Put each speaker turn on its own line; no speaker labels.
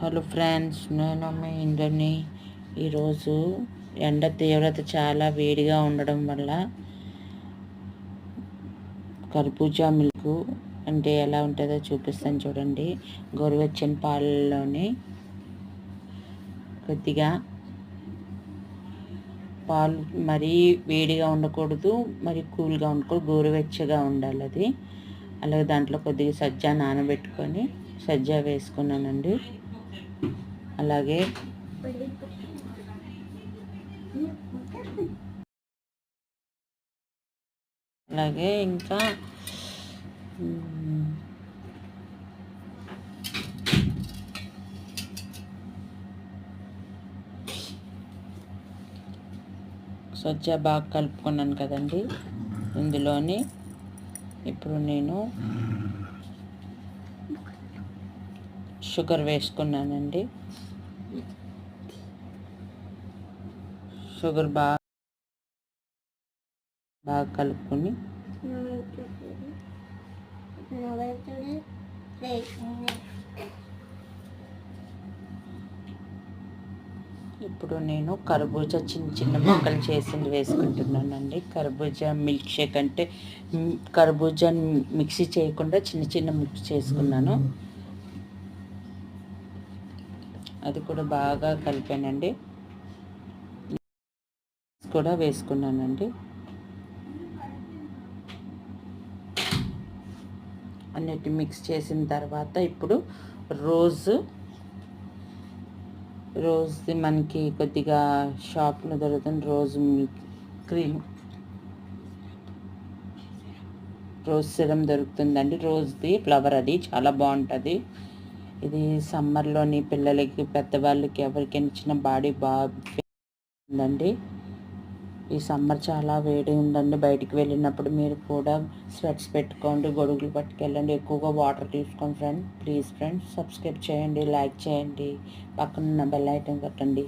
Hello friends నేను మీ ఇంద్రని ఈరోజు ఎండ తీవ్రత చాలా వేడిగా ఉండడం వల్ల కర్బూజా మిల్క్ అంటే ఎలా ఉంటుందో చూపిస్తాను చూడండి. గోరువెచ్చని పాలలోని కొద్దిగా పాలు మరీ వేడిగా ఉండకూడదు మరి కూల్గా ఉండకూడదు గోరువెచ్చగా ఉండాలి అది. అలాగే దాంట్లో కొద్దిగా సజ్జా నానబెట్టుకొని సజ్జా వేసుకున్నానండి. అలాగే అలాగే ఇంకా సజ్జ బాగా కలుపుకున్నాను కదండి. ఇందులోని ఇప్పుడు నేను షుగర్ వేసుకున్నానండి. షుగర్ బాగా బాగా కలుపుకొని ఇప్పుడు నేను కర్బూజా చిన్న చిన్న ముక్కలు చేసింది వేసుకుంటున్నానండి. కర్బూజా మిల్క్ షేక్ అంటే కర్బూజా మిక్సీ చేయకుండా చిన్న చిన్న మిక్స్ చేసుకున్నాను. అది కూడా బాగా కలిపానండి. కూడా వేసుకున్నానండి. అన్నిటి మిక్స్ చేసిన తర్వాత ఇప్పుడు రోజు రోజు మనకి కొద్దిగా షాప్లో దొరుకుతుంది. రోజు క్రీమ్ రోజ్ సిరం దొరుకుతుందండి. రోజుది ఫ్లవర్ అది చాలా బాగుంటుంది. ఇది సమ్మర్లోని పిల్లలకి పెద్దవాళ్ళకి ఎవరికైనా ఇచ్చిన బాడీ బాగుందండి ఈ సమ్మర్ చాలా వేడి ఉందండి. బయటికి వెళ్ళినప్పుడు మీరు కూడా స్వెట్స్ పెట్టుకోండి గొడుగులు పట్టుకెళ్ళండి ఎక్కువగా వాటర్ తీసుకోండి ఫ్రెండ్ ప్లీజ్ ఫ్రెండ్స్ సబ్స్క్రైబ్ చేయండి లైక్ చేయండి పక్కన బెల్ ఐటమ్ కట్టండి.